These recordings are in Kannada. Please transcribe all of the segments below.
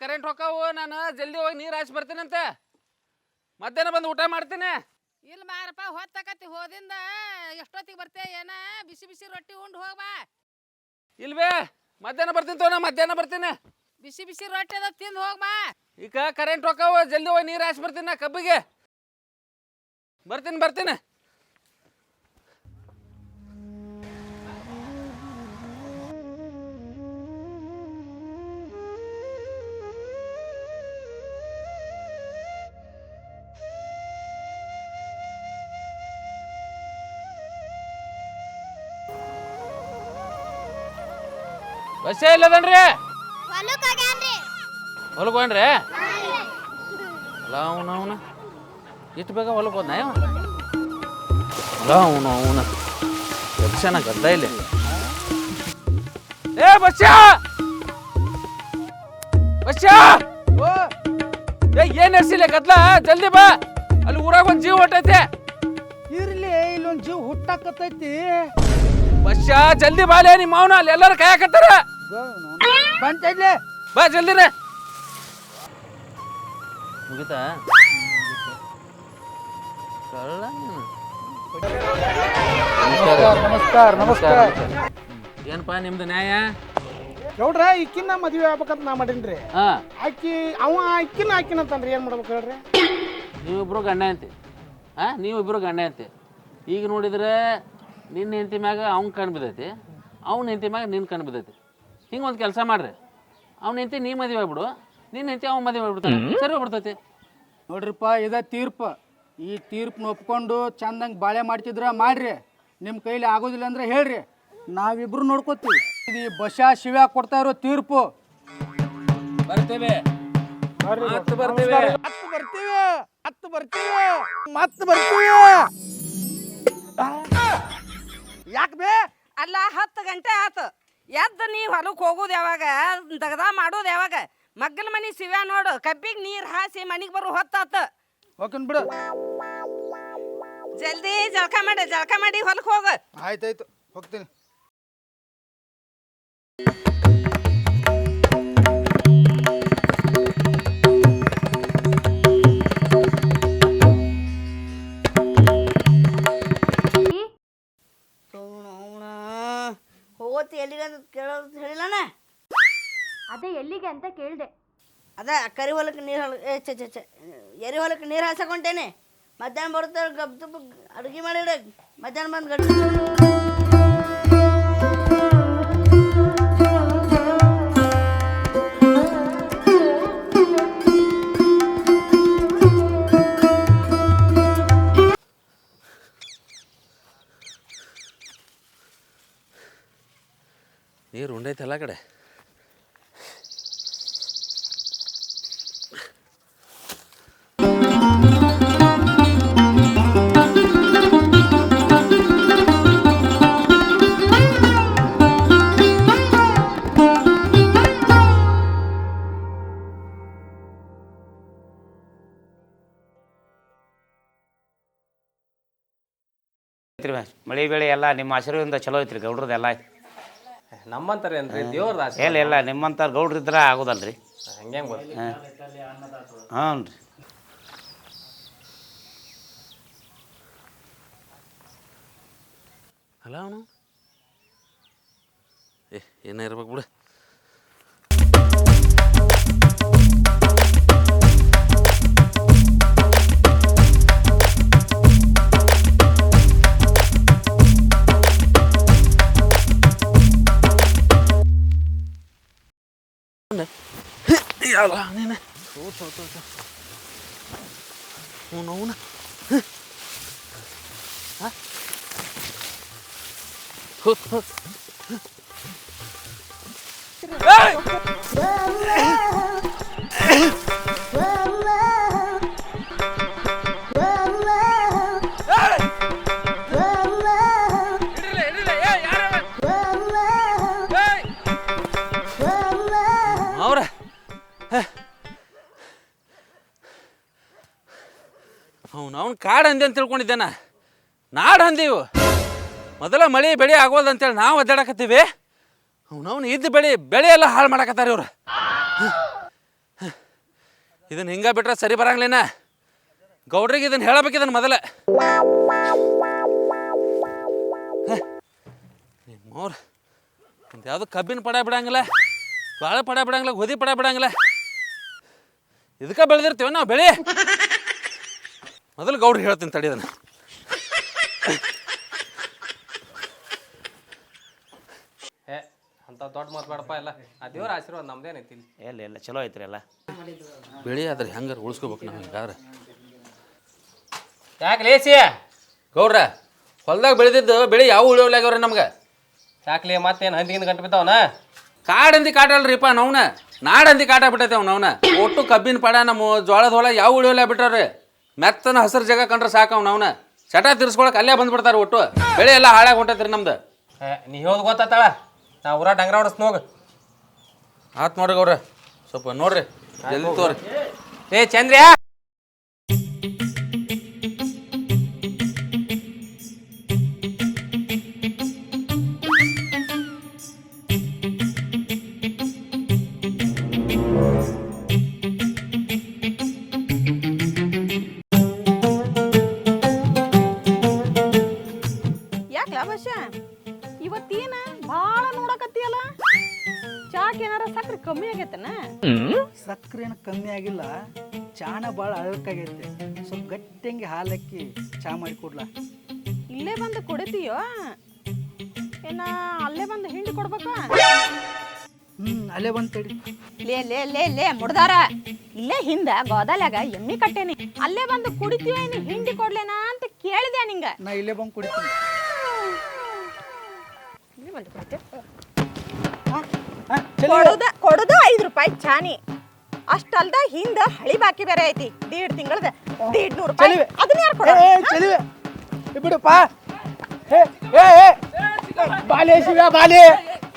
ಕರೆಂಟ್ ಹೊಕ್ಕವು ನಾನು ಜಲ್ದಿ ಹೋಗಿ ನೀರು ಹಾಯ್ಸಿ ಬರ್ತೀನಂತೆ. ಮಧ್ಯಾಹ್ನ ಬಂದು ಊಟ ಮಾಡ್ತೀನಿ. ಇಲ್ಲ ಮಾರಪ್ಪ ಹೊತ್ತಾಕತಿ ಹೋದಿಂದ ಎಷ್ಟೊತ್ತಿಗೆ ಬರ್ತೇ ಏನ? ಬಿಸಿ ಬಿಸಿ ರೊಟ್ಟಿ ಉಂಡು ಹೋಗ್ಬಾ ಇಲ್ವೇ ಮಧ್ಯಾಹ್ನ ಬರ್ತೀನಿ ತೋ ನಾ ಮಧ್ಯಾಹ್ನ ಬರ್ತೀನಿ. ಬಿಸಿ ಬಿಸಿ ರೊಟ್ಟಿ ಅದ ತಿಂದು ಹೋಗ್ಬಾ ಈಗ ಕರೆಂಟ್ ಹೊಕ್ಕವು ಜಲ್ದಿ ಹೋಗಿ ನೀರು ಹಾಸಿ ಬರ್ತೀನಿ ನಾ ಕಬ್ಬಿಗೆ. ಬರ್ತೀನಿ ಬರ್ತೀನಿ. ಬಸ್ಸೇ ಇಲ್ಲದನ್ರಿ? ಹೊಲಕ್ಕೆ ಹೋಗ್ರಿ ಅಲ್ಲ ಅವನು ಅವನ. ಇಷ್ಟು ಬೇಗ ಹೊಲಕ್ಕೆ ಹೋದ್ನ ಇವ? ಅಲ್ಲ ಅವನು ಅವನ. ಯಕ್ಷನ ಗದ್ದ ಇಲ್ಲಿ. ಏ ಬಸ್ಯಾ ಬಸ್ಯಾ ಏ ಏನ್ ಹೆಸಿಲ್ಲ ಗದ್ಲ? ಜಲ್ದಿ ಬಾ. ಅಲ್ಲಿ ಊರಾಗ ಒಂದ್ ಜೀವ ಹೊಟ್ಟೈತೆ. ಇರ್ಲಿ ಇಲ್ಲೊಂದ್ ಜೀವ ಹುಟ್ಟಾಕತೈತಿ ಬಸ್ಸ ಜಲ್ದಿ ಬಾಲೆ ನಿಮ್ಮ ಮಾವನ. ಅಲ್ಲಿ ಎಲ್ಲರೂ ಕಾಯಕತ್ತಾರ. ಬಂತೈತ್ಲೆ ಬಾ ಜಲ್ದಿ ಮುಗಿತಾ? ಕಳ್ಳ ನೀನು. ನಮಸ್ಕಾರ ನಮಸ್ಕಾರ ಏನಪ್ಪ ನಿಮ್ದು ನ್ಯಾಯ? ನೋಡ್ರ ಇಕ್ಕಿನ ಮದ್ವೆ ಆಗ್ಬೇಕಂತ ನಾ ಮಾಡೀನ್ರಿ. ಹಾ. ಆಕಿ ಅವ ಇಕ್ಕಿನ ಅಂತಂದ್ರೆ ಏನ್ ಮಾಡ್ಬೇಕು ಹೇಳ್ರಿ? ನೀವಿಬ್ರು ಗಂಡ ಅಂತಿ ಹಾ ನೀವಿಬ್ರು ಗಂಡ ಅಂತಿ ಈಗ ನೋಡಿದ್ರೆ ನಿನ್ನ ಹೆಂಡತಿ ಮ್ಯಾಗ ಅವ್ನ ಕಣ್ಣು ಬಿದ್ದೈತಿ ಅವ್ನ ಹೆಂಡತಿ ಮ್ಯಾಗ ನಿನ್ನ ಕಣ್ಣು ಬಿದ್ದೈತಿ. ಹಿಂಗೆ ಒಂದು ಕೆಲಸ ಮಾಡ್ರಿ. ಅವ್ನ ಹೆಂಡತಿ ನೀ ಮದುವೆ ಆಗ್ಬಿಡು. ನಿನ್ನ ಹೆಂಡತಿ ಅವ್ನ ಮದುವೆ ಆಗ್ಬಿಡ್ತಾನೆ. ಸರಿ ಹೋಗ್ಬಿಡ್ತೈತಿ. ನೋಡ್ರಿಪ್ಪ ಇದ ತೀರ್ಪು. ಈ ತೀರ್ಪನ್ನ ಒಪ್ಕೊಂಡು ಚಂದಂಗೆ ಬಾಳೆ ಮಾಡ್ತಿದ್ರ ಮಾಡ್ರಿ. ನಿಮ್ಮ ಕೈಲಿ ಆಗೋದಿಲ್ಲ ಅಂದ್ರೆ ಹೇಳ್ರಿ. ನಾವಿಬ್ರು ನೋಡ್ಕೋತೀವಿ. ಇದು ಈ ಬಸ ಶಿವ ಕೊಡ್ತಾ ಇರೋ ತೀರ್ಪು. ಬರ್ತೇವೆ. ಮತ್ತೆ ಬರ್ತೇವೆ. ಹತ್ತು ಬರ್ತೀವಿ. ಹತ್ತು ಬರ್ತೀವಿ. ಮತ್ತೆ ಬರ್ತೀವಿ. ಯಾಕೆ ಬೇ? ಅಲ್ಲ ಹತ್ತು ಗಂಟೆ ಆತು. ಎದ್ದು ನೀ ಹೊಲಕ್ಕೆ ಹೋಗೋದು ಯಾವಾಗ? ದಗದ ಮಾಡೋದು ಯಾವಾಗ? ಮಗ್ಗಲ ಮನೆ ಸಿವ್ಯಾ ನೋಡು ಕಬ್ಬಿಗೆ ನೀರು ಹಾಸಿ ಮನಿಗೆ ಬರೋ ಹೊತ್ತಾತ. ಹೋಗ್ತೀನಿ ಬಿಡು. ಜಲ್ದಿ ಜಳಕ ಮಾಡಿ ಜಳಕ ಮಾಡಿ ಹೊಲಕ್ಕೆ ಹೋಗು. ಆಯ್ತಾಯ್ತು ಹೋಗ್ತೀನಿ. ಹೋಗೋತಿ ಎಲ್ಲಿಗೆ ಅಂತ ಕೇಳೋದು ಹೇಳಿಲ್ಲನ? ಅದೇ ಎಲ್ಲಿಗೆ ಅಂತ ಕೇಳಿದೆ. ಅದ ಕರಿ ಹೊಲಕ್ಕೆ ನೀರು ಹೊಲ ಏ ಚೆ ಚೆ ಚೆ ಎರಿ ಹೊಲಕ್ಕೆ ನೀರು ಹಾಸಕೊಂಡೇನೆ ಮಧ್ಯಾಹ್ನ ಬರುತ್ತೆ ಗಬ್ ತುಪ್ಪ ಅಡುಗೆ ಮಾಡಿಡ. ಮಧ್ಯಾಹ್ನ ಬಂದು ಗಟ್ಟಿ ನೀರು ಉಂಡೈತೆ ಎಲ್ಲ ಕಡೆ. ಮಳೆ ಬೆಳೆ ಎಲ್ಲ ನಿಮ್ಮ ಆಶೀರ್ವಾದದಿಂದ ಚಲೋ ಐತ್ರಿ ಗೌಡ್ರದ್ದೆಲ್ಲ. ನಮ್ಮಂತಾರೇನ್ರಿ ದೇವ್ರದ ಆಸೆ ಇಲ್ಲ ಇಲ್ಲ ನಿಮ್ಮಂಥ ಗೌಡ್ರು ಇದ್ರೆ ಆಗೋದಲ್ರಿ. ಹಂಗೆ ಗೊತ್ತ? ಹಾಂ. ರೀ ಅಲ್ಲ ಅವನು? ಏ ಏನೇ ಇರ್ಬೇಕು ಬಿಡು. Καλά, ναι, ναι. Του, του, του, του. Uno, una. Ah. Hut, hut. Hey! ಅವ್ನು ಅವ್ನು ಕಾಡು ಹಂದಿ ಅಂತ ತಿಳ್ಕೊಂಡಿದ್ದೇನ. ನಾಡು ಹಂದಿವು ಮೊದಲ ಮಳೆ ಬೆಳೆ ಆಗೋದು ಅಂತೇಳಿ ನಾವು ಒದ್ದಾಡಕತ್ತೀವಿ ಅವ್ನವ್ನು ಇದ್ದ ಬೆಳೆ ಬೆಳೆ ಎಲ್ಲ ಹಾಳು ಮಾಡಕತ್ತಾರೆ ಇವ್ರು. ಇದನ್ನ ಹಿಂಗ ಬಿಟ್ರೆ ಸರಿ ಬರಂಗ್ಲೇನ. ಗೌಡ್ರಿಗೆ ಇದನ್ನ ಹೇಳಬೇಕು ಇದನ್ನ ಮೊದಲ. ನಿಮ್ಮವ್ರು ಯಾವುದು ಕಬ್ಬಿನ ಪಡ ಬಿಡಂಗಿಲ್ಲ ಬಾಳೆ ಪಡ ಬಿಡಂಗಿಲ್ಲ, ಗೋಧಿ ಪಡ ಬಿಡಂಗಿಲ್ಲ. ಇದಕ್ಕೆ ಬೆಳೆದಿರ್ತೀವಿ ನಾವು ಬೆಳೆ. ಮೊದಲು ಗೌಡ್ರು ಹೇಳ್ತೀನಿ ತಡಿ ಅದನ್ನ. ಏ ಅಂತ ದೊಡ್ಡ ಮಾತು ಬೇಡಪ್ಪ ಎಲ್ಲ. ಆ ದೇವ್ರ ಆಶೀರ್ವಾದ ನಮ್ದೇನೈತಿ ಇಲ್ಲಿ? ಎಲ್ಲ ಎಲ್ಲ ಚಲೋ ಐತ್ರಿ ಎಲ್ಲ. ಬೆಳಿ ಆದ್ರೆ ಹೆಂಗಾರ ಉಳಿಸ್ಕೋಬೇಕು ನಾವು ಹಿಂಗಾದ್ರೆ ಯಾಕೆ ಲೇಸಿ? ಗೌಡ್ರ ಹೊಲ್ದಾಗ ಬೆಳೆದಿದ್ದು ಬೆಳೆ ಯಾವ ಉಳಿಯೋಲಾಗ್ಯವ್ರಿ ನಮ್ಗೆ? ಯಾಕ್ಲಿ ಮತ್ತೇನು ಹಂದಿಗಿಂದ ಗಂಟು ಬಿದ್ದಾವನ? ಕಾಡಂದಿ ಕಾಟಲ್ರಿಪ್ಪ ನವ್ನ. ನಾಡಂದಿ ಕಾಟ ಬಿಟ್ಟೈತೆ ಅವ್ನ ಅವ್ನ ಒಟ್ಟು ಕಬ್ಬಿನ ಪಡ ನಮ್ಮ ಜೋಳದ ಹೊಲ ಯಾವ ಉಳಿಯೋಲ್ಲ ಬಿಟ್ಟಾರ್ರಿ ಮೆತ್ತನ ಹಸಿರು ಜಾಗ ಕಂಡ್ರೆ ಸಾಕು ಅವ್ನು ಅವನ. ಚಟ ತಿರ್ಸ್ಕೊಳಕ್ ಅಲ್ಲೇ ಬಂದ್ಬಿಡ್ತಾರ ಒಟ್ಟು. ಬೆಳೆ ಎಲ್ಲ ಹಾಳಾಗಿ ಹೊಂಟೈತ್ರಿ ನಮ್ದು. ನೀ ಹೇಳೋದು ಗೊತ್ತಾತಾಳ? ನಾ ಊರ ಡಂಗ್ರ ಹೊಡಸ್ ನೋಗ ಆತ್ ನೋಡ್ರಿ ಗೌರ ಸ್ವಲ್ಪ ನೋಡ್ರಿ. ಜಲ್ದಿ ತೋರಿ. ಏ ಚಂದ್ರ್ಯಾ? ಅಳಕಾಗೈತೆ ಸ್ವಲ್ಪ ಗಟ್ಟಿಂಗೆ ಹಾಲಕ್ಕಿ ಚಾ ಮಾಡಿ ಕೊಡ್ಲಾ? ಇಲ್ಲೇ ಬಂದು ಕೊಡತೀಯೋ? ಏನ ಅಲ್ಲೇ ಬಂದು ಹಿಂಡಿ ಕೊಡ್ಬೇಕಾ? ಹ್ಮ್ ಅಲ್ಲೇ ಬಂತೇಳಿ ಲೇ ಲೇ ಲೇ ಲೇ ಮುಡ್ದಾರ. ಇಲ್ಲೇ ಹಿಂದ ಗೋದಾಲ್ಯಾಗ ಎಮ್ಮಿ ಕಟ್ಟೇನಿ. ಅಲ್ಲೇ ಬಂದು ಕುಡಿತೀವ ಏನು ಹಿಂಡಿ ಕೊಡ್ಲೇನಾ ಅಂತ ಕೇಳಿದೆ ನಿಂಗ. ನಾ ಇಲ್ಲೇ ಬಂದು ಕುಡಿತೀನಿ. ಇಲ್ಲಿ ಬಂದು ಕೊಡುದ ಕೊಡುದ ಐದು ರೂಪಾಯಿ ಚಾನಿ. ಅಷ್ಟಲ್ದ ಹಿಂದ ಹಳಿ ಬಾಕಿ ಬೇರೆ ಐತಿ. ದೀಡ್ ತಿಂಗಳದ. ದೀಡ್ ನೂರು ರೂಪಾಯಿ. ಚಲಿವೆ. ಅದನ್ನ ಯಾರು ಏ, ಏ, ಚಲಿವೆ. ಏ, ಬಿಡಪ್ಪ. ಏ ಏ ಏ. ಬಾಲೆ ಶಿವ ಬಾಲೆ.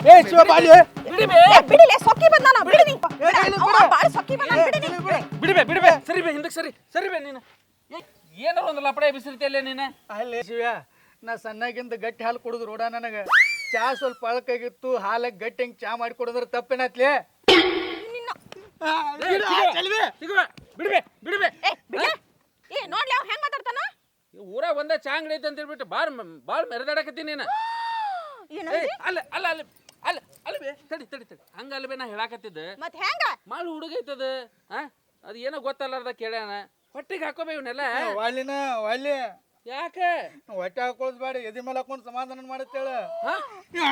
ಏ ಶಿವ ಬಾಲೆ. ಏ, ಬಿಡಿಲೆ ಸೊಕ್ಕಿ ಬಂದಾನ ಬಿಡಿ ನೀ. ಏ, ಇಲ್ಲ, ಬಿಡು. ಬಾಳ್ ಸೊಕ್ಕಿ ಬಂದಾನ ಬಿಡಿ ನೀ. ಬಿಡ್ಬೇ ಬಿಡ್ಬೇ ಸರಿ ಬೇ ಹಿಂದಕ್ಕೆ ಸರಿ. ಸರಿ ಬೇ ನೀನು. ಏನಾರ ಒಂದು ಲಪಡೆ ಬಿಸಿರ್ತಿಯಲ್ಲ ನೀನು? ಅಲ್ಲೇ ಶಿವ ನಾ ಸಣ್ಣಾಗಿಂದ ಗಟ್ಟಿ ಹಾಲು ಕುಡಿದು ರೋಡ ನನಗೆ. ಚಾ ಸ್ವಲ್ಪ ಅಳಕಾಗಿತ್ತು ಹಾಲಾಗಿ ಗಟ್ಟಿ ಹೆಂಗೆ ಚಾ ಮಾಡಿ ಕೊಡಿದ್ರೆ ತಪ್ಪೇನತ್ಲೆ. ಬಿಡ್ಬೇ ಬಿಡ್ಬೇ. ಏ, ನೋಡ್ಲಿ ಅವ್ ಹೆಂಗ್ ಮಾತಾಡ್ತಾನ? ಊರಾಗ ಒಂದೇ ಚಾ ಅಂಗಡಿ ಐತೆ ಅಂತ ಹೇಳ್ಬಿಟ್ಟು ಬಾಳ್ ಬಾಳ್ ಮೆರೆದಾಡಕತ್ತೀನಿ ನೀನು. ಏನು ಅಲ್ಲ ಅಲ್ಲ ಅಲ್ಲ ಅಲ್ಲ ಅಲ್ಲ ಬೇ ತಡಿ ತಡಿ ತಡಿ. ಹಂಗ ಅಲ್ಲ ಬೇ ನಾ ಹೇಳಾಕತ್ತಿದ್ದೆ. ಮತ್ ಹೆಂಗ? ಮಾಳು ಹುಡುಗ ಐತದ ಹಾ ಅದು ಏನೋ ಗೊತ್ತಲ್ಲಾರ್ದ ಕೇಳ್ಯಾನ. ಹೊಟ್ಟಿಗೆ ಹಾಕೋಬೇ ಇವನ್ನೆಲ್ಲ ವಾಲಿನ ವಾಲಿ. ಯಾಕೆ? ಹೊಟ್ಟೆ ಹಾಕೊಳ್ಳೋದು ಬೇಡ ಎದಿ ಮೇಲೆ ಹಾಕೊಂಡು ಸಮಾಧಾನ ಮಾಡುತ್ತೇಳ. ಬಿಡು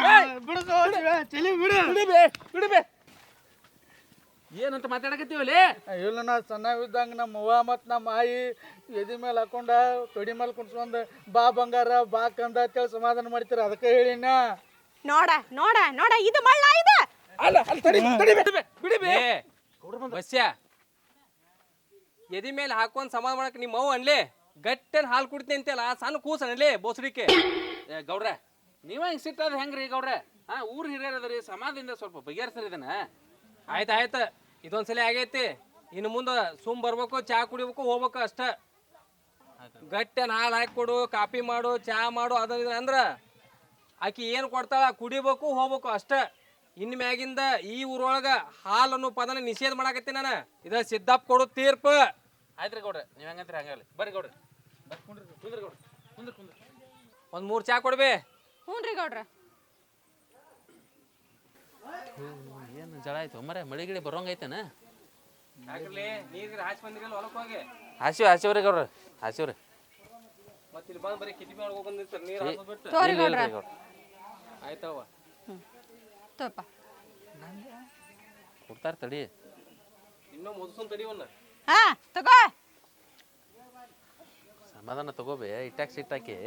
ಬಿಡು ಬಿಡು ಚಲಿ ಬಿಡು. ಬಿಡ್ಬೇ ಬಿಡ್ಬೇ. ಏನಂತ ಮಾತಾಡಕತ್ತೀವಲ್ಲಿ ಇಲ್ಲ ನಾ ಸಣ್ಣವಿದ್ದಂಗ ನಮ್ಮ ಅವ್ವ ಮತ್ತು ನಮ್ಮ ಆಯಿ ಎದಿ ಮೇಲೆ ಹಾಕೊಂಡ ತೊಡಿ ಮೇಲೆ ಕುಣ್ಸ್ಕೊಂಡ್ ಬಾ ಬಂಗಾರ ಬಾ ಕಂದ ಅಂತೇಳಿ ಸಮಾಧಾನ ಮಾಡ್ತೀರ ಅದಕ್ಕೆ ಹೇಳಿನ ನೋಡ ನೋಡ ನೋಡ ಇದು ಮಳ್ಳ ಇದು. ಅಲ್ಲ ಅಲ್ಲ ತಡಿ ತಡಿ ಬಿಡಿ ಬಸ್ಯ ಎದಿ ಮೇಲೆ ಹಾಕೊಂಡ್ ಸಮಾಧಾನ ಮಾಡಕ್ ನಿಮ್ಮ ಅವ್ವ ಅನ್ಲಿ? ಗಟ್ಟನ್ ಹಾಲು ಕುಡ್ತೀನಿ ಅಂತೆಲ್ಲ ಸಣ್ಣ ಕೂಸ ಅನ್ಲಿ ಬೋಸಡಿಕೆ? ಏ ಗೌಡ್ರ ನೀವ ಹಿಂಗ್ ಸಿಟ್ಟಾದ ಹೆಂಗ್ರಿ ಗೌಡ್ರ? ಹಾ ಊರ್ ಹಿರಿಯರ್ ಅದರಿ ಸಮಾಧಿಯಿಂದ ಸ್ವಲ್ಪ ಬಗೆಹರಿಸ್ರಿ ಇದನ್ನ. ಆಯ್ತು ಆಯ್ತು. ಇದೊಂದ್ಸಲ ಆಗೈತಿ. ಇನ್ನು ಮುಂದೆ ಸುಮ್ ಬರ್ಬೇಕು ಚಾ ಕುಡಿಬೇಕು ಹೋಗ್ಬೇಕು ಅಷ್ಟ. ಗಟ್ಟೆ ಹಾಲು ಹಾಕಿ ಕೊಡು ಕಾಪಿ ಮಾಡು ಚಾ ಮಾಡು ಅದ ಇದ ಅಂದ್ರ ಆಕಿ ಏನು ಕೊಡ್ತಾಳ? ಕುಡಿಬೇಕು ಹೋಗ್ಬೇಕು ಅಷ್ಟ. ಇನ್ ಮ್ಯಾಗಿಂದ ಈ ಊರೊಳಗ ಹಾಲು ಅನ್ನೋ ಪದನ ನಿಷೇಧ ಮಾಡಾಕತ್ತಿ ನಾನು. ಇದ ಸಿದ್ದಪ್ಪ ಕೊಡು ತೀರ್ಪು. ಆಯ್ತ್ರಿ ಕೊಡ್ರಿ ನೀವ್ ಹೆಂಗಂತೀರಿ ಹಂಗಾಗಲಿ ಬರ್ರಿ ಕೊಡ್ರಿ ಕುಂದ್ರಿ ಗೌಡ್ರ. ಕುಂದ್ರಿ ಕುಂದ್ರಿ ಒಂದ್ ಮೂರ್ ಚಾ ಹ್ಞೂ ರೀ ಗೌಡ್ರ. ಏನು ಜಳ ಆಯ್ತು? ಮರೆ ಮಳಿ ಗಿಳಿ ಬರೋಂಗೈತೇನ ಯಾಕ್ರಲಿ ನೀರ್ ಹಾಚ್ ಬಂದಿರಲ್ಲ ಹೊಲಕ್ ಹೋಗಿ? ಹಾಸಿವ್ ಹಾಸಿವ್ರಿ ಗೌಡ್ರ ಹಾಸಿವ್ರಿ ಮತ್ತೆ ಇಲ್ಲಿ ಬಂದ್ ಬರೀ ಕಿಟಿ ಮಾಡ್ಕೊ ಬಂದಿರ್ತಾರೆ ನೀರ್ ಹಾಕ್ಬಿಟ್ಟು ತೋರಿ ಇಲ್ಲ, ಗೌಡ್ರ. ಇಲ್ರಿ ಗೌಡ್ರ ಆಯ್ತವ ತೋಪ ಕೊಡ್ತಾರ ತಡಿ. ಇನ್ನೂ ಮುದ್ಸುನ್ ತಡಿವನ್ನ ಹಾ ತಗೋ. ಸಮಾಧಾನ ತಗೋಬೇ ಇಟ್ಟಾಕಿ ಸಿಟ್ಟಾಕಿ.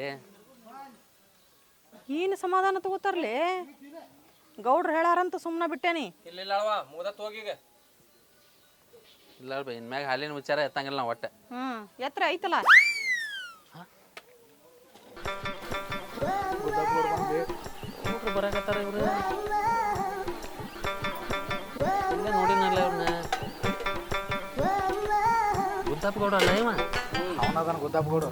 ಏನು ಸಮಾಧಾನ ತಗೋತಾರ್ಲಿ? ಗೌಡ್ರು ಹೇಳಾರಂತ ಸುಮ್ಮನೆ ಬಿಟ್ಟೇನಿ. ಇಲ್ಲ ಇಲ್ಲ ಅಳವ ಮುಗ್ದತ್ ಹೋಗೀಗ ಇಲ್ಲ ಬೇ ಇನ್ಮ್ಯಾಗ ಹಾಲಿನ ವಿಚಾರ ಎತ್ತಂಗಿಲ್ಲ ನಾವು ಒಟ್ಟೆ. ಹ್ಮ್ ಎತ್ರ ಐತಲ್ಲ? ಬರಾಕತ್ತಾರ ಇವ್ರು? ಇಲ್ಲೇ ನೋಡಿನಲ್ಲ ಇವ್ರನ್ನ ಗುದ್ದಪ್ಪ ಗೌಡ ಅಲ್ಲ ಇವ? ಅವನದನ ಗೊತ್ತಾಗ್ಬಿಡು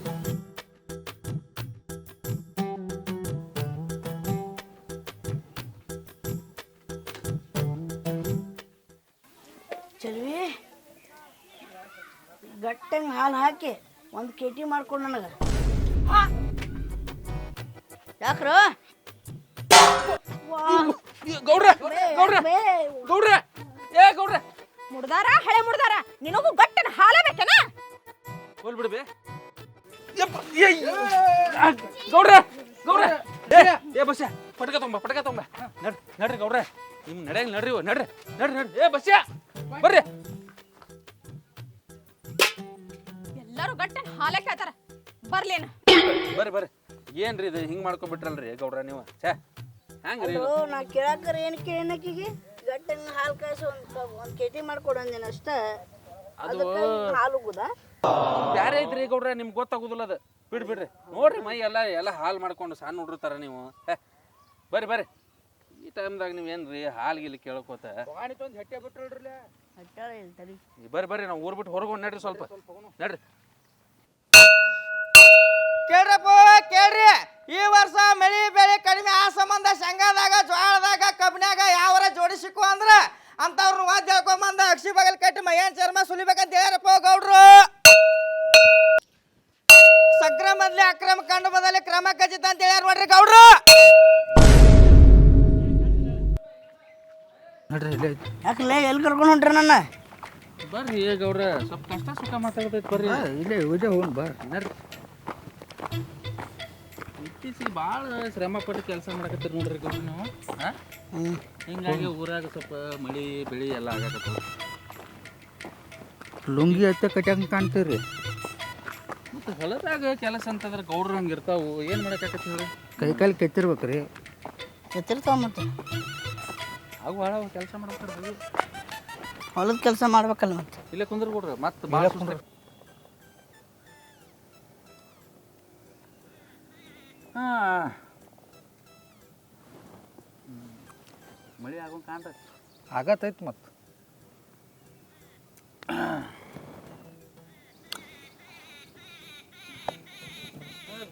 ಚಲ್ವಿ ಗಟ್ಟಂಗೆ ಹಾಲು ಹಾಕಿ ಒಂದು ಕೇಟಿ ಮಾಡ್ಕೊಂಡು ನನಗೆ. ಯಾಕ್ರೋ? ಗೌಡ್ರ ಗೌಡ್ರ ಗೌಡ್ರ ಏ ಗೌಡ್ರ. ಮುಡ್ದಾರ? ಹಳೆ ಮುಡ್ದಾರ? ನಿನಗೂ ಗಟ್ಟನ ಹಾಲ ಬೇಕನ? ಹೋಲ್ ಬಿಡ್ಬೆ ಗೌಡ್ರ ಗೌಡ್ರ. ಏ, ಬಸ್ಯ ಪಟಕ ತೊಂಬ ಪಟಕ ತೊಂಬ. ನಡ್ ನಡ್ರಿ ಗೌಡ್ರ. ನಿಮ್ ನಡೆಯಂಗ್ ನಡ್ರಿ ನಡ್ರಿ ನಡ್ರಿ ನಡ್ರಿ. ಏ ಬಸ್ಯ. ಬರ್ರಿ. ಎಲ್ಲರೂ ಗಟ್ಟನ್ ಹಾಲೆ ಕೇಳ್ತಾರ. ಬರ್ಲೇನ. ಬರ್ರಿ ಬರ್ರಿ. ಏನ್ರಿ ಇದು ಹಿಂಗೆ ಮಾಡ್ಕೊಂಡ್ಬಿಟ್ರಲ್ರಿ ಗೌಡ್ರ ನೀವು? ಛೇ ಹೆಂಗ್ರಿ ಇದು? ನಾ ಕೇಳಾಕರ ಏನು ಕೇಳನಕ್ಕಿಗೆ? ಗಟ್ಟಿನ ಹಾಲು ಕಾಯಿಸಿ ಒಂದು ಒಂದು ಕೆಜಿ ಮಾಡ್ಕೊಡು ಅಂದೇನು ಅಷ್ಟ. ಅದಕ್ಕೆ ಹಾಲು ಉಗುದಾ? ಬ್ಯಾರೆ ಐತ್ರಿ ಗೌಡ್ರ ನಿಮ್ಗೆ ಗೊತ್ತಾಗುದಿಲ್ಲ ಅದು. ಬಿಡ್ ಬಿಡ್ರಿ. ನೋಡ್ರಿ ಮೈ ಎಲ್ಲ ಎಲ್ಲ ಹಾಲು ಮಾಡ್ಕೊಂಡು ಸಣ್ಣ ಹುಡ್ರತಾರ ನೀವು. ಹೇ ಬರ್ರಿ ಬರ್ರಿ. ಈ ಟೈಮ್ದಾಗ ನೀವು ಏನ್ರಿ ಹಾಲು ಗಿಲ್ ಕೇಳ್ಕೋತ? ಬರ್ರಿ ಬರ್ರಿ ನಾವು ಊರ್ ಬಿಟ್ಟು ಹೊರಗೊಂಡು ನಡ್ರಿ ಸ್ವಲ್ಪ. ನಡ್ರಿ ಕೇಳ್ರಪ್ಪ ಕೇಳ್ರಿ. ಈ ವರ್ಷ ಮಳಿ ಬೆಳೆ ಕಡಿಮೆ ಆ ಸಂಬಂಧ ಶೇಂಗಾದಾಗ ಜ್ವಾಳದಾಗ ಕಬ್ಬಿನಾಗ ಯಾವರ ಜೋಡಿಸಿಕ್ಕು ಅಂದ್ರ ಅಂತವ್ರನ್ನ ವಾದ್ಯ ಹೇಳ್ಕೊಂಬಂದ ಅಕ್ಷಿ ಬಗಲ್ ಕಟ್ಟಿ ಮಯನ್ ಚರ್ಮ ಸುಲಿಬೇಕಂತ ಹೇಳಪ್ಪ ಗೌಡ್ರು. ಸಕ್ರಮದಲ್ಲಿ ಅಕ್ರಮ ಕಂಡು ಬದಲಿ ಕ್ರಮ ಖಚಿತ ಅಂತ ಹೇಳ್ಯಾರ ನೋಡ್ರಿ ಗೌಡ್ರು. ನಡ್ರಿ ಇಲ್ಲೇ ಯಾಕಲೇ ಎಲ್ಲಿ ಕರ್ಕೊಂಡು ಹೊಂಟ್ರಿ ನನ್ನ? ಬರ್ರಿ ಏ ಗೌಡ್ರ ಸ್ವಲ್ಪ ಕಷ್ಟ ಸುಖ ಮಾತಾಡ್ತೈತಿ ಬರ್ರಿ. ಇಲ್ಲೇ ಉಜೆ ಹೋಗೋಣ ಬಾ. ನಡ್ರಿ. ಇತ್ತೀಚಿಗೆ ಭಾಳ ಶ್ರಮ ಪಟ್ಟು ಕೆಲಸ ಮಾಡಕತ್ತೀರಿ ನೋಡ್ರಿ ಗೌಡ್ರ ನೀವು ಹಾಂ ಹಿಂಗಾಗಿ ಊರಾಗ ಸ್ವಲ್ಪ ಮಳಿ ಬೆಳಿ ಎಲ್ಲ ಆಗಾಕತ್ತವ ಲುಂಗಿ ಹತ್ತ ಕಟ್ಯಾಕ ಕಾಣ್ತೀರಿ? ಮತ್ತು ಹೊಲದಾಗ ಕೆಲಸ ಅಂತಂದ್ರೆ ಗೌಡ್ರು ಹಂಗೆ ಇರ್ತಾವು ಏನು ಮಾಡಕ್ಕಾಗತ್ತೆ ಹೇಳಿ? ಕೈ ಕಾಲು ಕೆತ್ತಿರ್ಬೇಕ್ರಿ. ಎತ್ತಿರ್ತಾವ ಮತ್ತೆ. ಅವು ಭಾಳ ಕೆಲಸ ಮಾಡ್ತಾರೆ ಹೊಲದ ಕೆಲಸ ಮಾಡ್ಬೇಕಲ್ಲ ಮತ್ತೆ? ಇಲ್ಲೇ ಕುಂದ್ರ ಕೊಡ್ರಿ ಮತ್ತೆ ಭಾಳ ಹಾಂ. ಮಳೆ ಆಗೋಂಗೆ ಕಾಣ್ತೈತಿ ಆಗತ್ತೈತಿ ಮತ್ತೆ.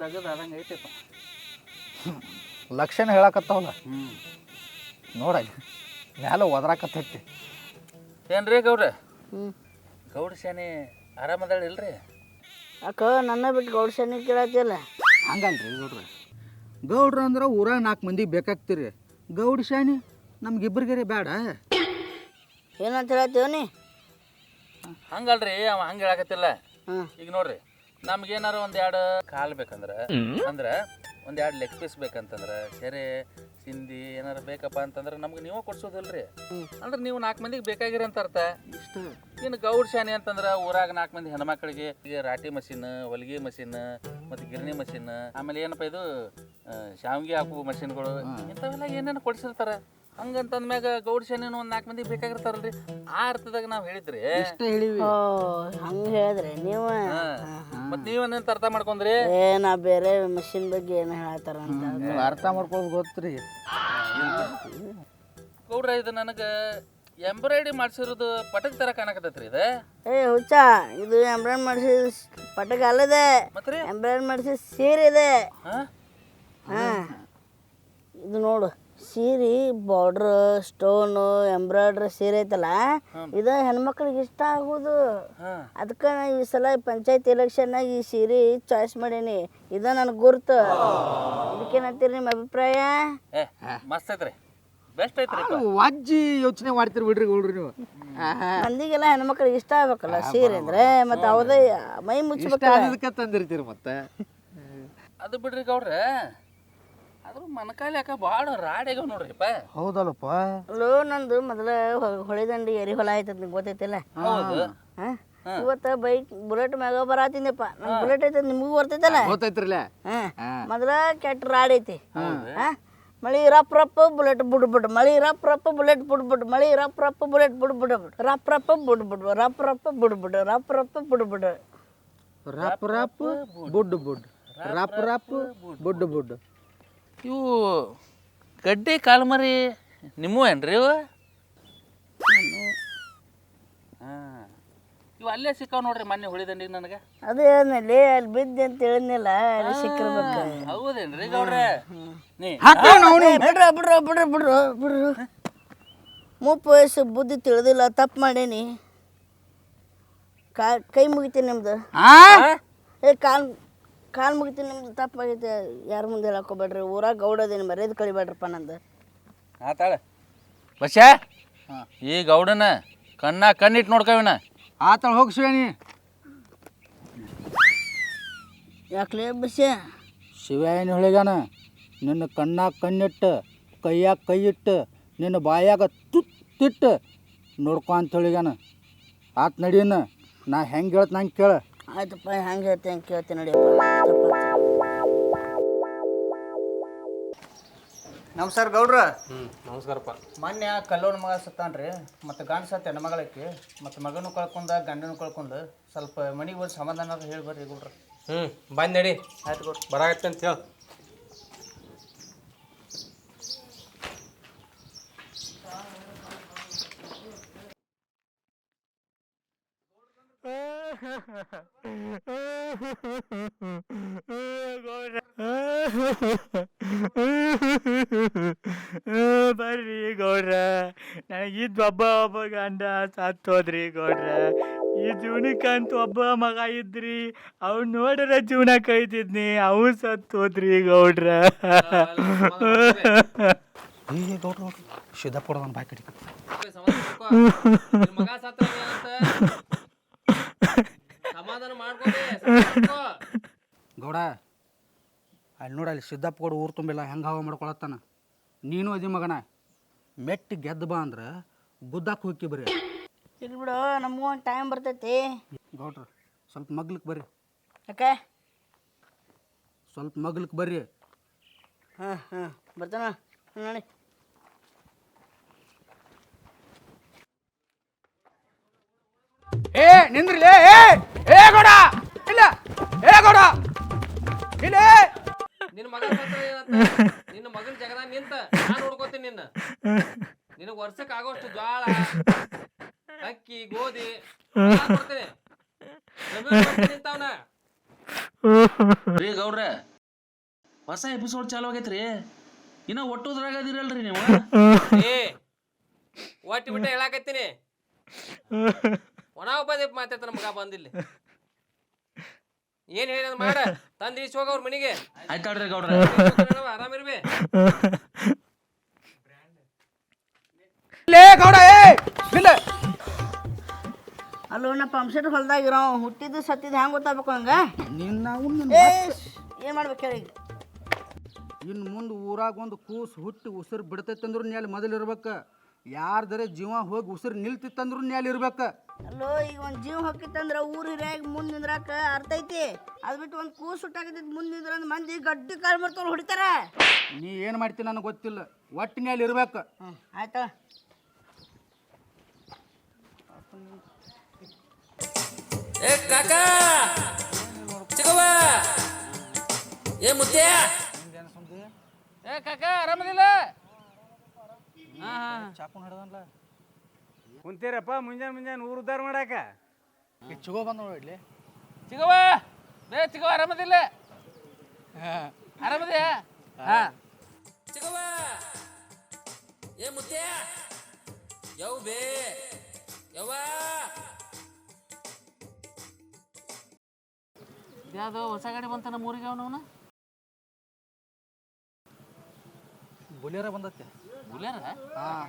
ದಗದ ಆದಂಗೆ ಐತಪ್ಪ. ಲಕ್ಷಣ ಹೇಳಕತ್ತಾವಲ್ಲ? ಹ್ಞೂ ನೋಡ ಮ್ಯಾಲ ಒದರಾಕತ್ತೈತಿ ಏನ್ರಿ ಗೌಡ್ರ? ಹ್ಞೂ ಗೌಡ ಶಾನೆ ಆರಾಮದಾಳ ಇಲ್ರಿ? ಅಕ್ಕ ನನ್ನ ಬಿಟ್ಟು ಗೌಡ ಸಣ್ಣ ಕೇಳತ್ತಿಲ್ಲ? ಹಂಗಲ್ರಿ ಗೌಡ್ರ. ಗೌಡ್ರ ಅಂದ್ರೆ ಊರಾಗ ನಾಲ್ಕು ಮಂದಿ ಬೇಕಾಗ್ತೀರಿ. ಗೌಡ್ ಶಾನಿ ನಮ್ಗಿಬ್ಬರಿಗೆರೆ ಬೇಡ ಏನಂತ ಹೇಳತ್ತೀವನಿ ನೀ? ಹಂಗಲ್ರಿ ಅವ ಹಂಗೆ ಹೇಳಕತ್ತಿಲ್ಲ. ಈಗ ನೋಡ್ರಿ ನಮ್ಗೇನಾರ ಒಂದು ಎರಡು ಕಾಲ್ ಬೇಕಂದ್ರೆ ಅಂದ್ರ ಒಂದ್ ಎರಡು ಲೆಗ್ ಪೀಸ್ ಬೇಕಂತಂದ್ರೆ ಸೆರೆ ಸಿಂಧಿ ಏನಾರ ಬೇಕಪ್ಪ ಅಂತಂದ್ರೆ ನಮ್ಗೆ ನೀವೇ ಕೊಡ್ಸೋದಿಲ್ರಿ. ಅಂದ್ರೆ ನೀವು ನಾಲ್ಕು ಮಂದಿಗೆ ಬೇಕಾಗಿರಂತ ಅರ್ಥ. ಇಷ್ಟು. ಇನ್ನು ಗೌಡ್ ಶಾನೆ ಅಂತಂದ್ರೆ ಊರಾಗ ನಾಲ್ಕು ಮಂದಿ ಹೆಣ್ಮಕ್ಳಿಗೆ ಈಗ ರಾಟಿ ಮಷಿನ್ ಹೊಲಿಗೆ ಮಷಿನ್ ಮತ್ತು ಗಿರಣಿ ಮಷಿನ್. ಆಮೇಲೆ ಏನಪ್ಪ ಇದು ಶಾವ್ಗಿ ಹಾಕುವ ಮಷಿನ್ಗಳು ಇಂಥವೆಲ್ಲ ಏನೇನು ಕೊಡ್ಸಿರ್ತಾರ. ಹಂಗಂತಂದ್ಮ್ಯಾಗ ಗೌಡ ಶಾನಿನೂ ಒಂದ್ ನಾಲ್ಕು ಮಂದಿ ಬೇಕಾಗಿರ್ತಾರಲ್ರಿ. ಆ ಅರ್ಥದಾಗ ನಾವು ಹೇಳಿದ್ರಿ ಇಷ್ಟ ಹೇಳಿವಿ. ಓ ಹಂಗೆ ಹೇಳಿದ್ರೆ ನೀವು? ಮತ್ ನೀವೇನೇಂತ ಅರ್ಥ ಮಾಡ್ಕೊಂಡ್ರಿ? ಏ ನಾ ಬೇರೆ ಮಷಿನ್ ಬಗ್ಗೆ ಏನು ಹೇಳ್ತಾರ ಅಂತ ನೀವು ಅರ್ಥ ಮಾಡ್ಕೊಳ್ಳೋದು ಗೊತ್ತ್ರಿ. ಗೌಡ್ರ ಇದು ನನಗ ಎಂಬ್ರಾಯ್ಡಿ ಮಾಡ್ಸಿರೋದು ಪಟಕ್ ತರ ಕಾಣಕತ್ತೈತ್ರಿ ಇದು. ಏ ಹುಚ್ಚ ಇದು ಎಂಬ್ರಾಯ್ಡ್ ಮಾಡಿಸಿ ಪಟಕ ಅಲ್ಲದೆ ಮತ್ರಿ ಎಂಬ್ರಾಯ್ಡ್ ಮಾಡಿಸಿ ಸೀರೆ ಇದೆ. ಹಾ? ಹಾಂ. ಇದು ನೋಡು. ಸೀರೆ ಬಾರ್ಡ್ರ್ ಸ್ಟೋನು ಎಂಬ್ರಾಯ್ಡ್ರಿ ಸೀರೆ ಐತಲ್ಲ ಇದು ಹೆಣ್ಮಕ್ಳಿಗೆ ಇಷ್ಟ ಆಗೋದು. ಅದಕ್ಕೆ ನಾ ಈ ಸಲ ಪಂಚಾಯತ್ ಎಲೆಕ್ಷನ್ನಾಗ ಈ ಸೀರೆ ಚಾಯ್ಸ್ ಮಾಡೀನಿ. ಇದು ನನಗೆ ಗುರ್ತು. ಇದಕ್ಕೇನಂತೀರಿ ನಿಮ್ಮ ಅಭಿಪ್ರಾಯ? ಏ ಮಸ್ತ್ ಐತ್ರಿ. ಬೆಸ್ಟ್ ಐತ್ರಿ ವಾಜ್ಜಿ ಯೋಚನೆ ಮಾಡ್ತೀರಿ ಬಿಡ್ರಿ ಹುಡ್ರಿ ನೀವು. ಮಂದಿಗೆಲ್ಲ ಹೆಣ್ಮಕ್ಳಿಗೆ ಇಷ್ಟ ಆಗ್ಬೇಕಲ್ಲ ಸೀರೆ ಅಂದ್ರೆ ಮತ್ತೆ ಅವದೇ ಮೈ ಇಷ್ಟ ಮುಚ್ಚಬೇಕಲ್ಲ ಆಗೋದಕ್ಕೆ ತಂದಿರ್ತೀರಿ ಮತ್ತೆ. ಅದು ಬಿಡ್ರಿ ಗೌಡ್ರ. ಅದ್ರ ಮನಕಾಲಿ ಯಾಕ ಭಾಳ ರಾಡ್ಯಾಗವ ನೋಡ್ರಿಪ್ಪ ಹೌದಲ್ಲಪ್ಪ. ಅಲ್ಲೋ ನಂದು ಮೊದಲ ಹೊಳೆದಂಡಿ ಎರಿ ಹೊಲ ಆಯ್ತದ ನಿಂಗೆ ಗೊತ್ತೈತಿಲ್ಲ? ಹೌದು. ಹಾಂ. ಇವತ್ತು ಬೈಕ್ ಬುಲೆಟ್ ಮ್ಯಾಗ ಬರಾತಿದ್ದಪ್ಪ ನಮ್ ಬುಲೆಟ್ ಐತೆ ನಿಮಗೂ ಬರ್ತೈತಲ್ಲ ಗೊತ್ತೈತ್ರಲ್ಲ ಹಾಂ. ಮೊದಲ ಕೆಟ್ಟ ರಾಡ್ ಐತಿ. ಹಾಂ. ಮಳಿ ರಪ್ ರಪ್ಪ ಬುಲೆಟ್ ಬುಡ್ ಬುಡ್. ಮಳಿ ರಪ್ ರಪ್ಪ ಬುಲೆಟ್ ಬುಡ್ ಬುಡ್. ಮಳಿ ರಪ್ ರಪ್ಪ ಬುಲೆಟ್ ಬುಡ್ ಬುಡ್. ರಪ್ ರಪ್ಪ ಬುಡ್ ಬುಡ್. ರಪ್ ರಪ್ಪ ಬುಡ್ ಬುಡ್. ರಪ್ ರಪ್ಪ ಬುಡ್ ಬುಡ್. ರಪ್ ರಪ್ ಬುಡ್ ಬುಡ್. ರಪ್ ರಪ್ ಬುಡ್ ಬುಡ್. ಇವು ಗಡ್ಡೆ ಕಾಲ್ಮರಿ ನಿಮ್ಮೂ ಏನ್ರಿ ಇವು? ಹಾಂ. ಇವು ಅಲ್ಲೇ ಸಿಕ್ಕಾವ ನೋಡ್ರಿ ಮೊನ್ನೆ ಹೊಳಿದಂಡಿಗೆ ನನಗೆ. ಅದೇ ಏನಲ್ಲಿ ಅಲ್ಲಿ ಬಿದ್ದೆ ಅಂತ ಹೇಳಿದ್ನಿಲ್ಲ ಅಲ್ಲಿ ಸಿಕ್ಕಿರ್ಬೇಕು. ಹೌದೇನ್ರಿ ಗೌಡ್ರೆ? ನೀ ಬಿಡ್ರ ಬಿಡ್ರ ಬಿಡ್ರ ಬಿಡ್ರ ಬಿಡ್ರ. ಬಿಡ್ರು. ಮುಪ್ಪು ವಯಸ್ಸು ಬುದ್ಧಿ ತಿಳಿದಿಲ್ಲ ತಪ್ಪು ಮಾಡೇನಿ. ಕಾ ಕೈ ಮುಗಿತೀನಿ ನಿಮ್ದು. ಏ ಕಾಲ್ ಕಾಲು ಮುಗಿತೀನಿ ನಿಮ್ದು ತಪ್ಪಾಗೈತೆ ಯಾರ ಮುಂದೆ ಹೇಳಕ್ಕೋಬೇಡ್ರಿ ಊರಾಗ ಗೌಡದೇನು ಮರ್ಯಾದ ಕಳಿಬೇಡ್ರಪ್ಪ ನಂದು. ಆತಾಳ ಬಸ್ಸ ಈ ಗೌಡನ ಕಣ್ಣ ಕಣ್ಣಿಟ್ಟು ನೋಡ್ಕವಿನ ಆತಾಳ ಹೋಗಿ ಶಿವೇನಿ ಯಾಕಲೇ ಬಸ್ಯ? ಶಿವ ಏನು ಹೇಳಿಗಾನ ನಿನ್ನ ಕಣ್ಣಾಗ ಕಣ್ಣಿಟ್ಟು ಕೈಯಾಗ ಕೈ ಇಟ್ಟು ನಿನ್ನ ಬಾಯಾಗ ತುತ್ತಿಟ್ಟು ನೋಡ್ಕೊ ಅಂತ ಹೇಳಿಗಾನ ಆತ್ ನಡೀನ ನಾ ಹೆಂಗೆ ಹೇಳ್ತ ನಂಗೆ ಕೇಳ. ಆಯ್ತಪ್ಪ ಹೆಂಗೆ ಹೇಳ್ತೀನಿ ಅಂತ ಕೇಳ್ತೀನಿ ನಡಿಯಪ್ಪ. ನಮಸ್ಕಾರ ಗೌಡ್ರ. ಹ್ಞೂ ನಮಸ್ಕಾರಪ್ಪ. ಮೊನ್ನೆ ಕಲ್ಲೋನ ಮಗ ಸತ್ತಾನ್ರಿ ಮತ್ತು ಗಂಡ ಸತ್ತ ಹೆಣ್ಮಗಳಕ್ಕೆ ಮತ್ತು ಮಗನೂ ಕಳ್ಕೊಂಡ ಗಂಡನೂ ಕಳ್ಕೊಂಡು ಸ್ವಲ್ಪ ಮನೆಗೆ ಬಂದು ಸಮಾಧಾನ ಹೇಳಿ ಬರ್ರಿ ಗೌಡ್ರ. ಹ್ಞೂ ಬಂದು ನಡಿ. ಆಯ್ತು ಗೌಡ್ರ. ಬರಾಗತ್ತೆ ಅಂತ ಹೇಳಿ. ಬರ್ರಿ ಗೌಡ್ರ. ನನಗಿದ್ ಒಬ್ಬ ಒಬ್ಬ ಗಂಡ ಸತ್ತೋದ್ರಿ ಗೌಡ್ರ. ಈ ಜೀವನಕ್ಕಂತ ಒಬ್ಬ ಮಗ ಇದ್ರಿ. ಅವ್ನು ನೋಡ್ರ ಜೀವನ ಕೈತಿದ್ನಿ ಅವು ಸತ್ತೋದ್ರಿ ಗೌಡ್ರ. ಹೀಗೆ ಗೌಡ್ರ ಕೊಡೋದನ್ನ ಬಾಯ್ ಕಡಿ ಮಗ ಸತ್ತ ಅಂತ ಸಮಾಧಾನ ಮಾಡ್ಕೊಡಿ. ಗೌಡ ಅಲ್ಲಿ ನೋಡಿ ಅಲ್ಲಿ ಸಿದ್ದಪ್ಪ ಕೂಡ ಊರು ತುಂಬಿಲ್ಲ ಹೆಂಗೆ ಹಾವ ಮಾಡ್ಕೊಳತ್ತಾನ? ನೀನು ಅದಿ ಮಗನ. ಮೆಟ್ಟಿ ಗೆದ್ದ ಬಾ ಅಂದ್ರೆ ಗುದ್ದಾಕ್ ಹೋಗಿ ಬರ್ರಿ. ಇಲ್ಲಿ ಬಿಡು ನಮಗೂ ಒಂದು ಟೈಮ್ ಬರ್ತೈತಿ. ಗೌಡ್ರ ಸ್ವಲ್ಪ ಮಗ್ಲಕ್ಕೆ ಬರ್ರಿ. ಯಾಕೆ? ಸ್ವಲ್ಪ ಮಗ್ಲಕ್ಕೆ ಬರ್ರಿ. ಹಾಂ ಹಾಂ ಬರ್ತಾನ? ನೋಡಿ. ಏ ನಿಂದ್ರಲೇ ಏ! ಏ ಗೌಡ ಇಲ್ಲ ಏ! ಗೌಡ ಇಲ್ಲ ನಿನ್ನ ಮಗ ಸತ್ರ ನಿನ್ನ ಮಗನ ಜಗದ ನಿಂತ ನಾನು ನೋಡ್ಕೋತೀನಿ ನಿನ್ನ. ನಿನಗೆ ವರ್ಷಕ್ಕೆ ಆಗೋಷ್ಟು ಜ್ವಾಳ ಅಕ್ಕಿ ಗೋಧಿ ಕೊಡ್ತೀನಿ. ಕೊಡ್ತೀನಿ ರೀ ಗೌಡ್ರೆ ಹೊಸ ಎಪಿಸೋಡ್ ಚಾಲು ಆಗೈತ್ರಿ. ಇನ್ನ ಒಟ್ಟುದ್ರಾಗ ಅದಿರಲ್ರಿ ನೀವು. ಏ ಒಟ್ಟಿ ಬಿಟ್ಟ ಹೇಳಾಕತ್ತೀನಿ. ಒಣ ಉಪದೀಪ ಮಾತಾಡ್ತಾನ ಮಗ ಬಂದಿಲ್ಲಿ. ಏನ್ ಹೇಳಿ ಮಾಡ ತಂದಿ ಹೋಗ ಅವ್ರ ಮನೆಗೆ. ಆಯ್ತಾಳ್ರಿ ಗೌಡ್ರೆ. ಆರಾಮಿರ್ಬೇ ಲೇ ಗೌಡ ಏ ಇಲ್ಲ. ಅಲ್ಲೋ ನಾ ಪಂಪ್ಸೆಟ್ ಹೊಲ್ದಾಗಿರೋ ಹುಟ್ಟಿದ್ದು ಸತ್ತಿದ್ದು ಹೆಂಗೆ ಗೊತ್ತಾಗಬೇಕು ಹಂಗೆ ನಿನ್ನ ಏನು ಮಾಡ್ಬೇಕು ಹೇಳಿ ಇನ್ ಇನ್ನು ಮುಂದೆ ಊರಾಗ ಒಂದು ಕೂಸು ಹುಟ್ಟಿ ಉಸಿರು ಬಿಡ್ತೈತಂದ್ರು ನ್ಯಾಲ ಮೊದಲು ಇರ್ಬೇಕು. ಯಾರ್ದರೆ ಜೀವ ಹೋಗಿ ಉಸಿರು ನಿಲ್ತಿತ್ತಂದ್ರು ನ್ಯಾಲ ಇರ್ಬೇಕು. ಅಲ್ಲೋ ಈಗ ಒಂದು ಜೀವ ಹೊಕ್ಕಿತ್ತಂದ್ರ ಊರು ಹಿರಿಯಾಗಿ ಮುಂದೆ ನಿಂದ್ರಾಕ ಅರ್ಥ ಐತಿ. ಅದ್ ಬಿಟ್ಟು ಒಂದು ಕೂಸು ಹುಟ್ಟಾಕಿದ್ ಮುಂದೆ ನಿಂದ್ರ ಮಂದಿ ಗಡ್ಡಿ ಕಾಲ್ ಮರ್ತವ್ರು ಹೊಡಿತಾರ. ನೀ ಏನು ಮಾಡ್ತಿ ನನಗೆ ಗೊತ್ತಿಲ್ಲ. ಒಟ್ಟು ನ್ಯಾಲ ಇರ್ಬೇಕು. ಆಯ್ತ? ಆಯ್ತಾ ಏ ಕಾಕ! ಚಿಕ್ಕವ್ವ! ಏ ಮುದ್ದೆ ಏ ಕಾಕ ಆರಾಮದಿಲ್ಲ? ಹಾ. ಹಾ ಚಾಕು ಹಿಡ್ದಲ್ಲ ಕುಂತೀರಪ್ಪ ಮುಂಜಾನೆ ಮುಂಜಾನೆ ಊರು ಉದ್ದಾರ ಮಾಡಾಕ. ಚಿಗೋ ಬಂದ ನೋಡಿ ಇಲ್ಲಿ. ಚಿಗವ ಬೇ ಚಿಗವ ಆರಾಮದಿಲ್ಲ? ಆರಾಮದಿಯಾ? ಹಾ. ಏ ಮುತ್ಯ ಯವ್ ಬೇ ಯವ್ವ. ಯಾವ್ದು ಹೊಸ ಗಾಡಿ ಬಂತ ನಮ್ಮ ಊರಿಗೆ ಅವನವನ? ಬುಲಿಯರ ಬಂದತ್ತೆ. ಬುಲೇರ ಹಾಂ